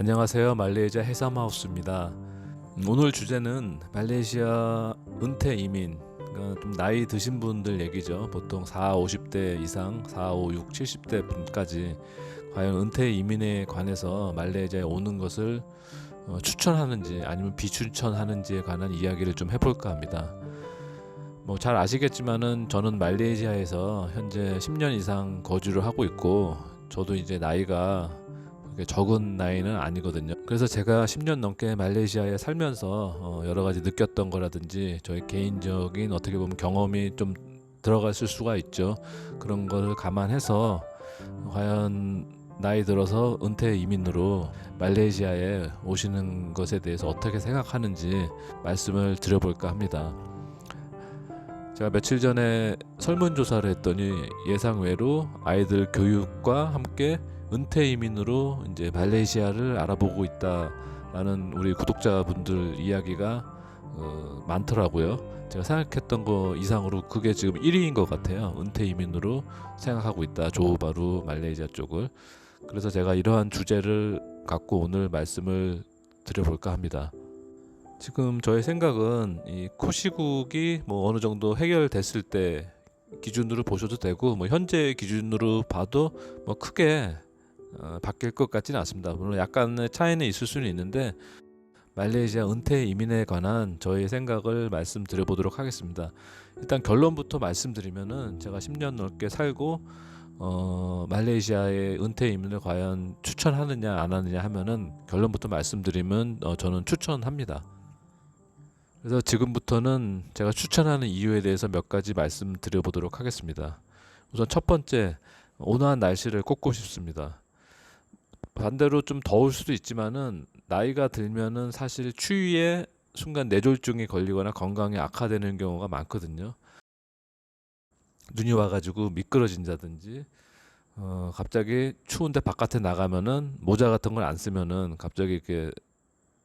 안녕하세요. 말레이시아 해삼하우스입니다. 음, 오늘 주제는 말레이시아 은퇴 이민, 그러니까 좀 나이 드신 분들 얘기죠. 보통 4, 50대 이상, 4, 5, 6, 70대 분까지 과연 은퇴 이민에 관해서 말레이시아에 오는 것을 어, 추천하는지 아니면 비추천하는지에 관한 이야기를 좀 해볼까 합니다. 뭐 잘 아시겠지만은 저는 말레이시아에서 현재 10년 이상 거주를 하고 있고 저도 이제 나이가 적은 나이는 아니거든요. 그래서 제가 10년 넘게 말레이시아에 살면서 어, 여러 가지 느꼈던 거라든지 저희 개인적인 어떻게 보면 경험이 좀 들어갔을 수가 있죠. 그런 거를 감안해서 과연 나이 들어서 은퇴 이민으로 말레이시아에 오시는 것에 대해서 어떻게 생각하는지 말씀을 드려볼까 합니다. 제가 며칠 전에 설문조사를 했더니 예상외로 아이들 교육과 함께 은퇴 이민으로 이제 말레이시아를 알아보고 있다라는 우리 구독자분들 이야기가 어, 많더라고요. 제가 생각했던 거 이상으로 그게 지금 1위인 것 같아요. 은퇴 이민으로 생각하고 있다. 조호바루 말레이시아 쪽을. 그래서 제가 이러한 주제를 갖고 오늘 말씀을 드려볼까 합니다. 지금 저의 생각은 이 코시국이 뭐 어느 정도 해결됐을 때 기준으로 보셔도 되고 뭐 현재 기준으로 봐도 뭐 크게 어, 바뀔 것 같지는 않습니다. 물론 약간의 차이는 있을 수는 있는데 말레이시아 은퇴 이민에 관한 저의 생각을 말씀드려 보도록 하겠습니다. 일단 결론부터 말씀드리면은 제가 10년 넘게 살고 어, 말레이시아의 은퇴 이민을 과연 추천하느냐 안 하느냐 하면은 결론부터 말씀드리면 어, 저는 추천합니다. 그래서 지금부터는 제가 추천하는 이유에 대해서 몇 가지 말씀드려 보도록 하겠습니다. 우선 첫 번째 온화한 날씨를 꼽고 싶습니다. 반대로 좀 더울 수도 있지만은 나이가 들면은 사실 추위에 순간 뇌졸중이 걸리거나 건강이 악화되는 경우가 많거든요. 눈이 와가지고 미끄러진다든지 어, 갑자기 추운데 바깥에 나가면은 모자 같은 걸 안 쓰면은 갑자기 이렇게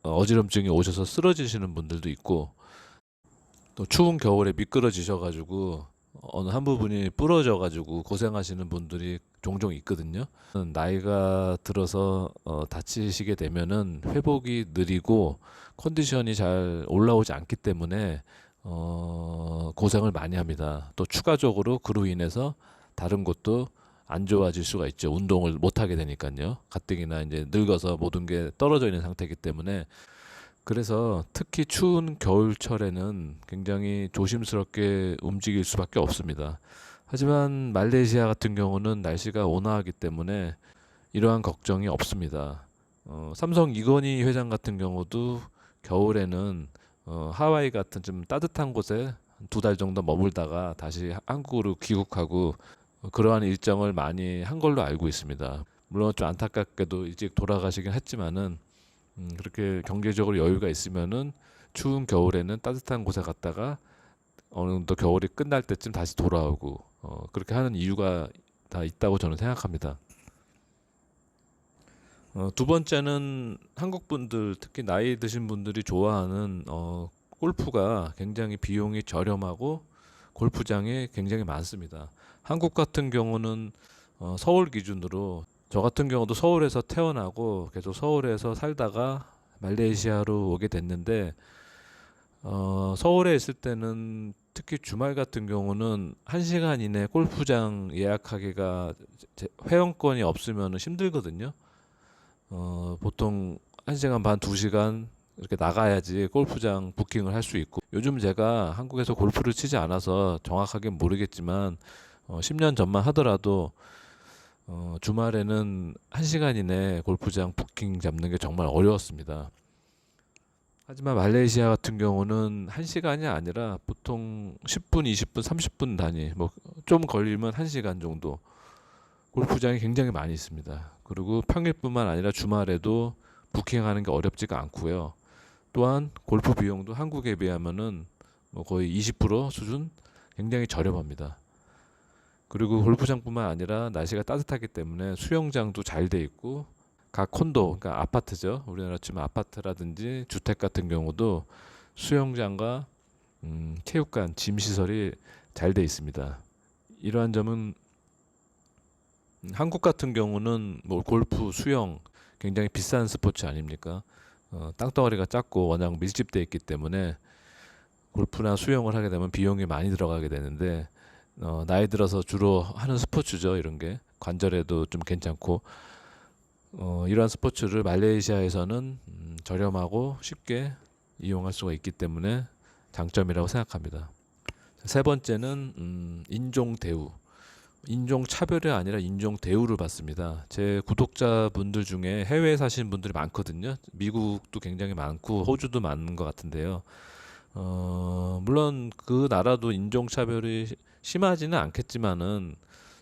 어, 어지럼증이 오셔서 쓰러지시는 분들도 있고 또 추운 겨울에 미끄러지셔 가지고 어느 한 부분이 부러져 가지고 고생하시는 분들이 종종 있거든요. 나이가 들어서 어, 다치시게 되면은 회복이 느리고 컨디션이 잘 올라오지 않기 때문에 어, 고생을 많이 합니다. 또 추가적으로 그로 인해서 다른 것도 안 좋아질 수가 있죠. 운동을 못 하게 되니까요. 가뜩이나 이제 늙어서 모든 게 떨어져 있는 상태이기 때문에 그래서 특히 추운 겨울철에는 굉장히 조심스럽게 움직일 수밖에 없습니다. 하지만 말레이시아 같은 경우는 날씨가 온화하기 때문에 이러한 걱정이 없습니다. 어, 삼성 이건희 회장 같은 경우도 겨울에는 어, 하와이 같은 좀 따뜻한 곳에 두 달 정도 머물다가 다시 한국으로 귀국하고 어, 그러한 일정을 많이 한 걸로 알고 있습니다. 물론 좀 안타깝게도 일찍 돌아가시긴 했지만은 음, 그렇게 경제적으로 여유가 있으면은 추운 겨울에는 따뜻한 곳에 갔다가 어느 정도 겨울이 끝날 때쯤 다시 돌아오고 어, 그렇게 하는 이유가 다 있다고 저는 생각합니다. 어, 두 번째는 한국 분들 특히 나이 드신 분들이 좋아하는 어, 골프가 굉장히 비용이 저렴하고 골프장이 굉장히 많습니다. 한국 같은 경우는 어, 서울 기준으로 저 같은 경우도 서울에서 태어나고 계속 서울에서 살다가 말레이시아로 오게 됐는데 어, 서울에 있을 때는 특히 주말 같은 경우는 한 시간 이내 골프장 예약하기가 제- 회원권이 없으면 힘들거든요. 어, 보통 한 시간 반, 두 시간 이렇게 나가야지 골프장 부킹을 할 수 있고 요즘 제가 한국에서 골프를 치지 않아서 정확하게 모르겠지만 어, 10년 전만 하더라도 어, 주말에는 한 시간 이내 골프장 부킹 잡는 게 정말 어려웠습니다. 하지만 말레이시아 같은 경우는 한 시간이 아니라 보통 10분, 20분, 30분 단위, 뭐 좀 걸리면 한 시간 정도 골프장이 굉장히 많이 있습니다. 그리고 평일뿐만 아니라 주말에도 부킹하는 게 어렵지가 않고요. 또한 골프 비용도 한국에 비하면은 뭐 거의 20% 수준 굉장히 저렴합니다. 그리고 골프장뿐만 아니라 날씨가 따뜻하기 때문에 수영장도 잘 돼 있고 각 콘도 그러니까 아파트죠. 우리나라 치면 아파트라든지 주택 같은 경우도 수영장과 음, 체육관, 짐 시설이 잘 돼 있습니다. 이러한 점은 음, 한국 같은 경우는 뭐 골프, 수영 굉장히 비싼 스포츠 아닙니까? 어, 땅덩어리가 작고 워낙 밀집돼 있기 때문에 골프나 수영을 하게 되면 비용이 많이 들어가게 되는데 어, 나이 들어서 주로 하는 스포츠죠 이런 게 관절에도 좀 괜찮고 어, 이러한 스포츠를 말레이시아에서는 음, 저렴하고 쉽게 이용할 수가 있기 때문에 장점이라고 생각합니다. 세 번째는 음, 인종 대우. 인종 차별이 아니라 인종 대우를 받습니다. 제 구독자분들 중에 해외에 사시는 분들이 많거든요. 미국도 굉장히 많고 호주도 많은 것 같은데요. 어, 물론 그 나라도 인종 차별이 심하지는 않겠지만은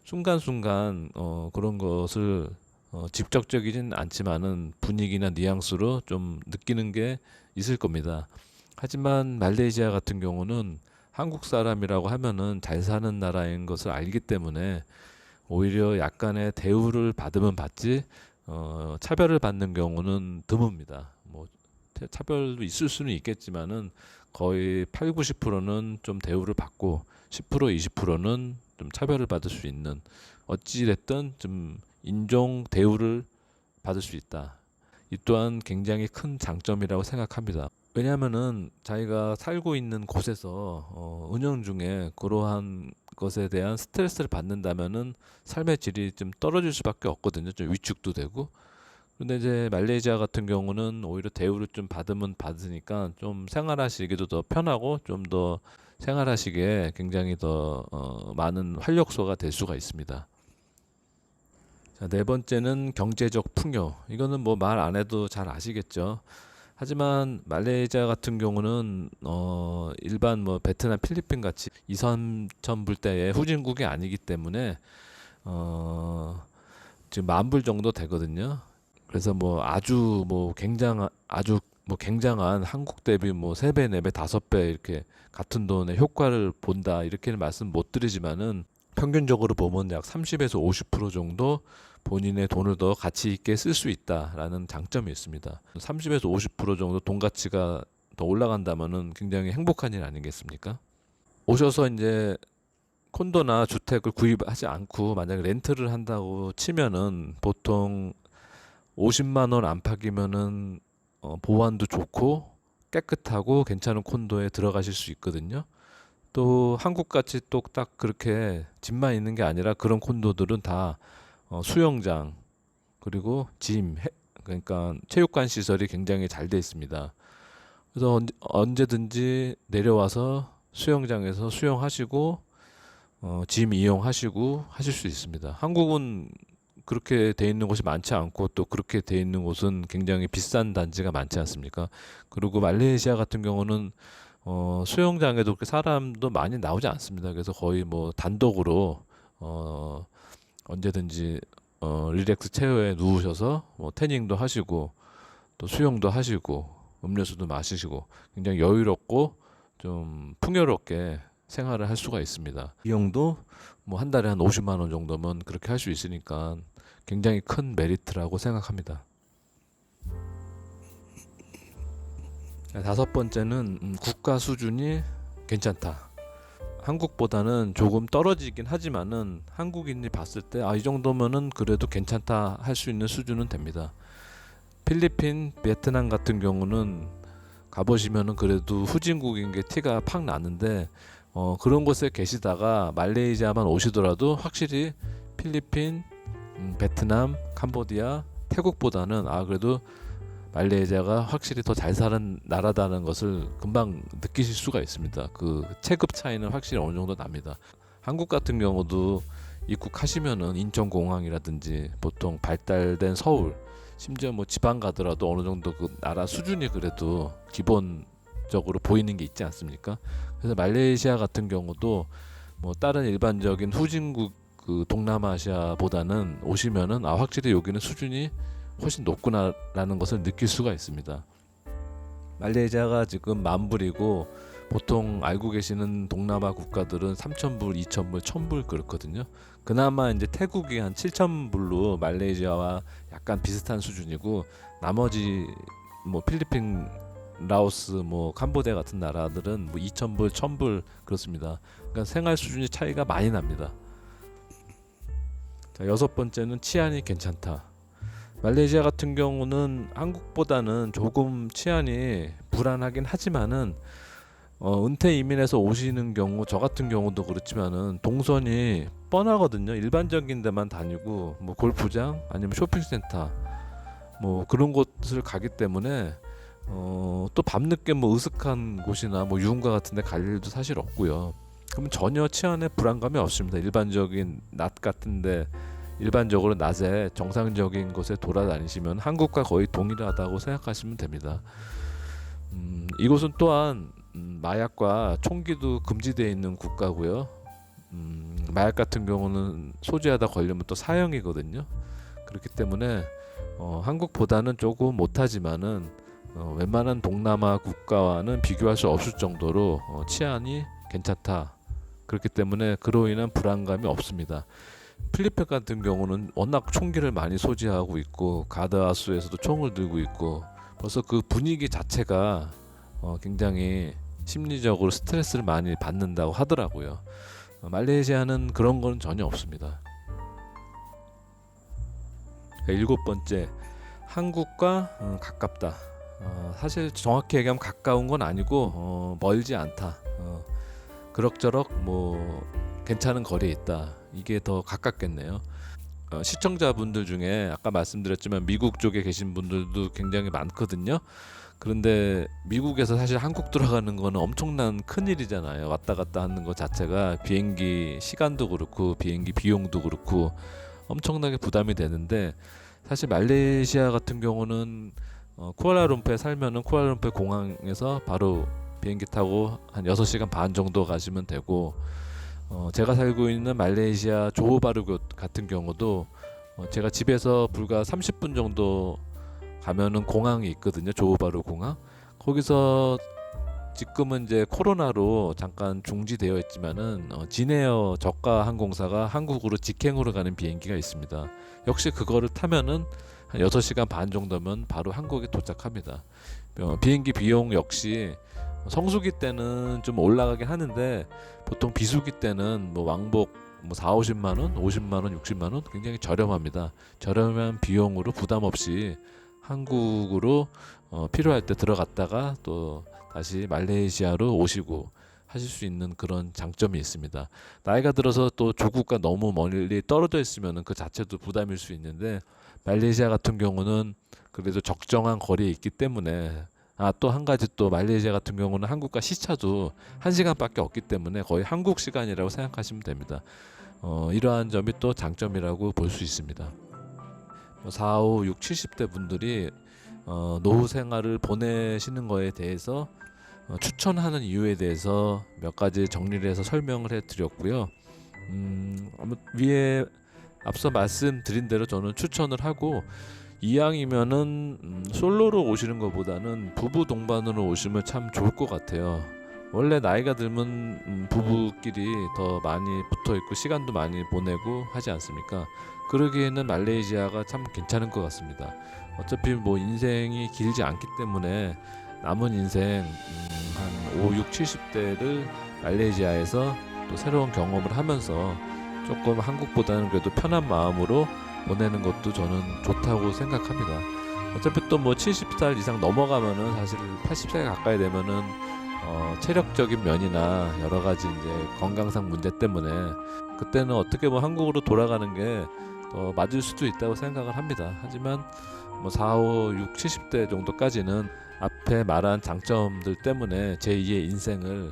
순간순간 어, 그런 것을 어, 직접적이진 않지만은 분위기나 뉘앙스로 좀 느끼는 게 있을 겁니다. 하지만 말레이시아 같은 경우는 한국 사람이라고 하면은 잘 사는 나라인 것을 알기 때문에 오히려 약간의 대우를 받으면 받지 어, 차별을 받는 경우는 드뭅니다. 뭐 태- 차별도 있을 수는 있겠지만은 거의 8, 90%는 좀 대우를 받고 10% 20%는 좀 차별을 받을 수 있는 어찌 됐든 좀 인종 대우를 받을 수 있다. 이 또한 굉장히 큰 장점이라고 생각합니다. 왜냐하면은 자기가 살고 있는 곳에서 어, 운영 중에 그러한 것에 대한 스트레스를 받는다면은 삶의 질이 좀 떨어질 수밖에 없거든요. 좀 위축도 되고. 근데 이제 말레이시아 같은 경우는 오히려 대우를 좀 받으면 받으니까 좀 생활하시기도 더 편하고 좀 더 생활하시기에 굉장히 더 어, 많은 활력소가 될 수가 있습니다. 자, 네 번째는 경제적 풍요. 이거는 뭐 말 안 해도 잘 아시겠죠. 하지만 말레이시아 같은 경우는 어 일반 뭐 베트남, 필리핀 같이 2, 3천 불대의 후진국이 아니기 때문에 어 지금 만 불 정도 되거든요. 그래서 뭐 아주 뭐 굉장한 아주 뭐 굉장한 한국 대비 뭐 세 배, 네 배, 다섯 배 이렇게 같은 돈의 효과를 본다 이렇게는 말씀 못 드리지만은 평균적으로 보면 약 30에서 50% 정도 본인의 돈을 더 가치 있게 쓸 수 있다라는 장점이 있습니다. 30에서 50% 정도 돈 가치가 더 올라간다면은 굉장히 행복한 일 아니겠습니까? 오셔서 이제 콘도나 주택을 구입하지 않고 만약에 렌트를 한다고 치면은 보통 50만 원 안팎이면은 어, 보안도 좋고 깨끗하고 괜찮은 콘도에 들어가실 수 있거든요. 또 한국 같이 또 딱 그렇게 집만 있는 게 아니라 그런 콘도들은 다 어, 수영장 그리고 짐 해- 그러니까 체육관 시설이 굉장히 잘 돼 있습니다. 그래서 언- 언제든지 내려와서 수영장에서 수영하시고 어, 짐 이용하시고 하실 수 있습니다. 한국은 그렇게 돼 있는 곳이 많지 않고 또 그렇게 돼 있는 곳은 굉장히 비싼 단지가 많지 않습니까? 그리고 말레이시아 같은 경우는 어, 수영장에도 그렇게 사람도 많이 나오지 않습니다. 그래서 거의 뭐 단독으로 어, 언제든지 어, 릴렉스 체어에 누우셔서 뭐 태닝도 하시고 또 수영도 하시고 음료수도 마시시고 굉장히 여유롭고 좀 풍요롭게 생활을 할 수가 있습니다. 비용도 뭐 한 달에 한 50만 원 정도면 그렇게 할 수 있으니까 굉장히 큰 메리트라고 생각합니다. 자, 다섯 번째는 음, 국가 수준이 괜찮다. 한국보다는 조금 떨어지긴 하지만은 한국인이 봤을 때 아 이 정도면은 그래도 괜찮다 할 수 있는 수준은 됩니다. 필리핀, 베트남 같은 경우는 가보시면은 그래도 후진국인 게 티가 팍 나는데 어 그런 곳에 계시다가 말레이시아만 오시더라도 확실히 필리핀, 음, 베트남, 캄보디아, 태국보다는 아 그래도 말레이시아가 확실히 더 잘 사는 나라다는 것을 금방 느끼실 수가 있습니다. 그 체급 차이는 확실히 어느 정도 납니다. 한국 같은 경우도 입국하시면은 인천공항이라든지 보통 발달된 서울 심지어 뭐 지방 가더라도 어느 정도 그 나라 수준이 그래도 기본적으로 보이는 게 있지 않습니까? 그래서 말레이시아 같은 경우도 뭐 다른 일반적인 후진국 그 동남아시아보다는 오시면은 아 확실히 여기는 수준이 훨씬 높구나라는 것을 느낄 수가 있습니다. 말레이시아가 지금 만불이고 보통 알고 계시는 동남아 국가들은 3,000불, 2,000불, 1,000불 그렇거든요. 그나마 이제 태국이 한 7,000불로 말레이시아와 약간 비슷한 수준이고 나머지 뭐 필리핀, 라오스, 뭐 캄보디아 같은 나라들은 뭐 2,000불, 1,000불 그렇습니다. 그러니까 생활 수준이 차이가 많이 납니다. 자, 여섯 번째는 치안이 괜찮다. 말레이시아 같은 경우는 한국보다는 조금 치안이 불안하긴 하지만은 어, 은퇴 이민에서 오시는 경우 저 같은 경우도 그렇지만은 동선이 뻔하거든요. 일반적인 데만 다니고 뭐 골프장 아니면 쇼핑센터 뭐 그런 곳을 가기 때문에 어, 또 밤늦게 뭐 으슥한 곳이나 뭐 유흥가 같은 데 갈 일도 사실 없고요. 그럼 전혀 치안에 불안감이 없습니다. 일반적인 낮 같은 데 일반적으로 낮에 정상적인 곳에 돌아다니시면 한국과 거의 동일하다고 생각하시면 됩니다. 음, 이곳은 또한 음, 마약과 총기도 금지되어 있는 국가고요. 음, 마약 같은 경우는 소지하다 걸리면 또 사형이거든요. 그렇기 때문에 어, 한국보다는 조금 못하지만은 어, 웬만한 동남아 국가와는 비교할 수 없을 정도로 어, 치안이 괜찮다. 그렇기 때문에 그로 인한 불안감이 없습니다. 필리핀 같은 경우는 워낙 총기를 많이 소지하고 있고 가드하우스에서도 총을 들고 있고 벌써 그 분위기 자체가 어, 굉장히 심리적으로 스트레스를 많이 받는다고 하더라고요. 어, 말레이시아는 그런 건 전혀 없습니다. 그러니까 일곱 번째 한국과 어, 가깝다. 어, 사실 정확히 얘기하면 가까운 건 아니고 어, 멀지 않다. 어, 그럭저럭 뭐 괜찮은 거리에 있다. 이게 더 가깝겠네요. 어, 시청자분들 중에 아까 말씀드렸지만 미국 쪽에 계신 분들도 굉장히 많거든요. 그런데 미국에서 사실 한국 들어가는 거는 엄청난 큰 일이잖아요. 왔다 갔다 하는 것 자체가 비행기 시간도 그렇고 비행기 비용도 그렇고 엄청나게 부담이 되는데 사실 말레이시아 같은 경우는 어, 쿠알라룸푸에 살면은 쿠알라룸푸 공항에서 바로 비행기 타고 한 6시간 반 정도 가시면 되고 어, 제가 살고 있는 말레이시아 조호바르 같은 경우도 어, 제가 집에서 불과 30분 정도 가면은 공항이 있거든요. 조호바르 공항. 거기서 지금은 이제 코로나로 잠깐 중지되어 있지만은 어, 진에어 저가 항공사가 한국으로 직행으로 가는 비행기가 있습니다. 역시 그거를 타면은 한 6시간 반 정도면 바로 한국에 도착합니다. 어, 비행기 비용 역시 성수기 때는 좀 올라가긴 하는데 보통 비수기 때는 뭐 왕복 뭐 4, 50만 원, 50만 원, 60만 원 굉장히 저렴합니다. 저렴한 비용으로 부담 없이 한국으로 어, 필요할 때 들어갔다가 또 다시 말레이시아로 오시고 하실 수 있는 그런 장점이 있습니다. 나이가 들어서 또 조국과 너무 멀리 떨어져 있으면 그 자체도 부담일 수 있는데 말레이시아 같은 경우는 그래도 적정한 거리에 있기 때문에 아 또 한 가지 또 말레이시아 같은 경우는 한국과 시차도 한 시간밖에 없기 때문에 거의 한국 시간이라고 생각하시면 됩니다. 어, 이러한 점이 또 장점이라고 볼 수 있습니다. 뭐 4, 5, 6, 70대 분들이 어, 노후 생활을 보내시는 거에 대해서 어, 추천하는 이유에 대해서 몇 가지 정리를 해서 설명을 해드렸고요. 음, 위에 앞서 말씀드린 대로 저는 추천을 하고 이왕이면은 음, 솔로로 오시는 것보다는 부부 동반으로 오시면 참 좋을 것 같아요. 원래 나이가 들면 음, 부부끼리 더 많이 붙어 있고 시간도 많이 보내고 하지 않습니까? 그러기에는 말레이시아가 참 괜찮은 것 같습니다. 어차피 뭐 인생이 길지 않기 때문에 남은 인생 음, 한 5, 6, 70대를 말레이시아에서 또 새로운 경험을 하면서 조금 한국보다는 그래도 편한 마음으로 보내는 것도 저는 좋다고 생각합니다. 어차피 또 뭐 70살 이상 넘어가면은 사실 80세 가까이 되면은 어, 체력적인 면이나 여러 가지 이제 건강상 문제 때문에 그때는 어떻게 뭐 한국으로 돌아가는 게더 맞을 수도 있다고 생각을 합니다. 하지만 뭐 4, 5, 6, 70대 정도까지는 앞에 말한 장점들 때문에 제2의 인생을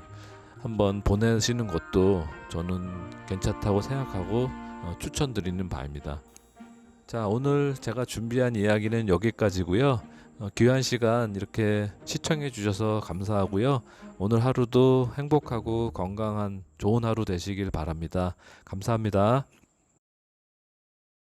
한번 보내시는 것도 저는 괜찮다고 생각하고 어, 추천드리는 바입니다. 자, 오늘 제가 준비한 이야기는 여기까지고요. 어, 귀한 시간 이렇게 시청해 주셔서 감사하고요. 오늘 하루도 행복하고 건강한 좋은 하루 되시길 바랍니다. 감사합니다.